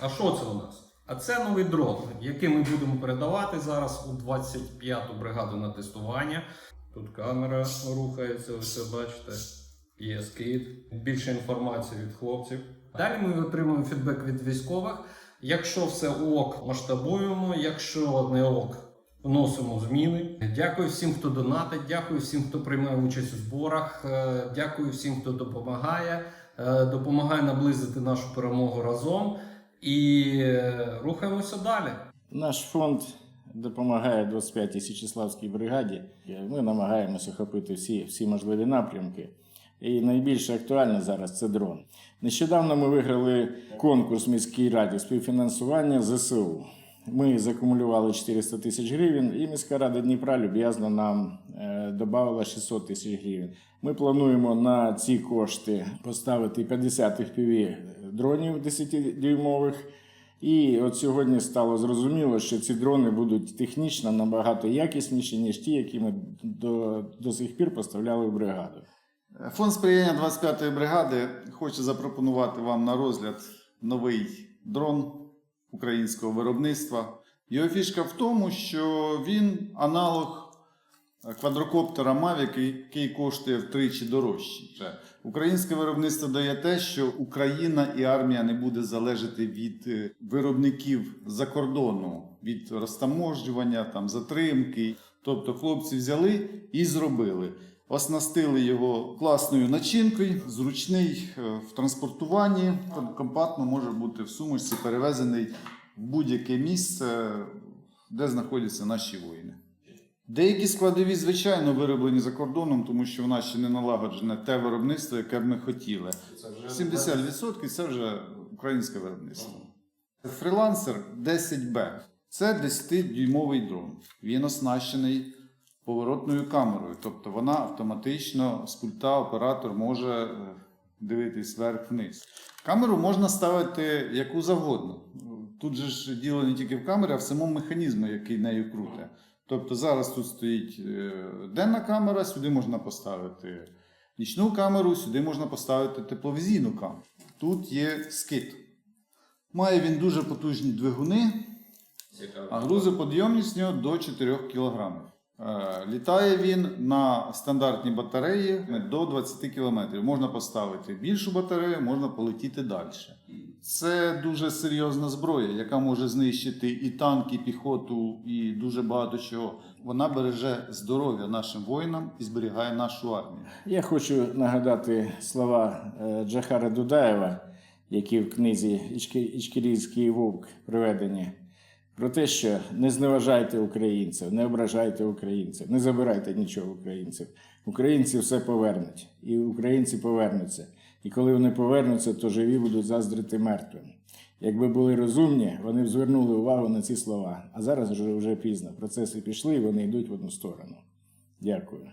А що це у нас? А це новий дрон, який ми будемо передавати зараз у 25-ту бригаду на тестування. Тут камера рухається, ви все бачите. Є скид. Більше інформації від хлопців. Далі ми отримуємо фідбек від військових. Якщо все ок, масштабуємо. Якщо не ок, вносимо зміни. Дякую всім, хто донатить. Дякую всім, хто приймає участь у зборах. Е, Дякую всім, хто допомагає. Е, Допомагає наблизити нашу перемогу разом. І е, рухаємося далі. Наш фонд допомагає 25-й Січеславській бригаді. Ми намагаємося охопити всі, всі можливі напрямки. І найбільш актуально зараз це дрон. Нещодавно ми виграли конкурс міській раді співфінансування ЗСУ. Ми закумулювали 400 тисяч гривень, і міська рада Дніпра люб'язно нам е, додала 600 тисяч гривень. Ми плануємо на ці кошти поставити 50 FPV дронів 10-дюймових. І от сьогодні стало зрозуміло, що ці дрони будуть технічно набагато якісніші, ніж ті, які ми до, до сих пір поставляли в бригаду. Фонд сприяння 25-ї бригади хоче запропонувати вам на розгляд новий дрон українського виробництва. Його фішка в тому, що він аналог квадрокоптера Mavic, який коштує втричі дорожче. Українське виробництво дає те, що Україна і армія не буде залежати від е, виробників за кордону, від розтаможджування, там, затримки. Тобто хлопці взяли і зробили. Оснастили його класною начинкою, зручний е, в транспортуванні, компактно може бути в сумочці перевезений в будь-яке місце, де знаходяться наші воїни. Деякі складові, звичайно, вироблені за кордоном, тому що в нас ще не налагоджене те виробництво, яке б ми хотіли. 70% це вже українське виробництво. Фрілансер 10Б. Це 10-дюймовий дрон. Він оснащений поворотною камерою. Тобто вона автоматично з пульта оператор може е, дивитись вверх-вниз. Камеру можна ставити яку завгодно. Тут же ж діло не тільки в камері, а в самому механізму, який нею круте. Тобто зараз тут стоїть е, денна камера, сюди можна поставити нічну камеру, сюди можна поставити тепловізійну камеру. Тут є скид. Має він дуже потужні двигуни, а грузоподйомність в нього до 4 кг. Е, Літає він на стандартній батареї до 20 км. Можна поставити більшу батарею, можна полетіти далі. Це дуже серйозна зброя, яка може знищити і танки, і піхоту, і дуже багато чого. Вона береже здоров'я нашим воїнам і зберігає нашу армію. Я хочу нагадати слова е, Джахара Дудаєва, які в книзі «Ічки- Ічкерійський вовк приведені, про те, що не зневажайте українців, не ображайте українців, не забирайте нічого українців. Українці все повернуть, і українці повернуться. І коли вони повернуться, то живі будуть заздрити мертвим. Якби були розумні, вони б звернули увагу на ці слова. А зараз вже, вже пізно. Процеси пішли і вони йдуть в одну сторону. Дякую.